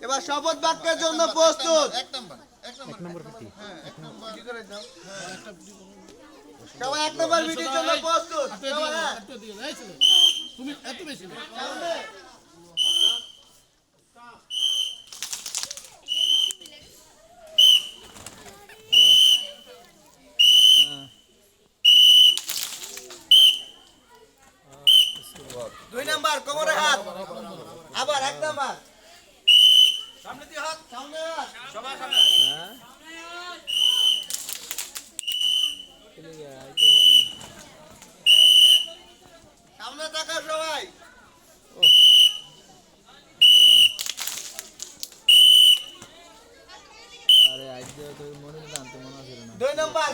শপথ বাক্যের জন্য প্রস্তুত। এক নাম্বার এক নাম্বার। হ্যাঁ এক নাম্বার। সবাই এক নম্বর ভিডিওর জন্য প্রস্তুত। হ্যাঁ। তুমি এত বেশি দুই নাম্বার কোমরে হাত। আবার এক নাম্বার। সামনে দিয়ে হাত সামনে সবার সামনে। সামনে তাকাও সবাই। আরে আজ তো মনে জানতে মনে আছে না। দুই নাম্বার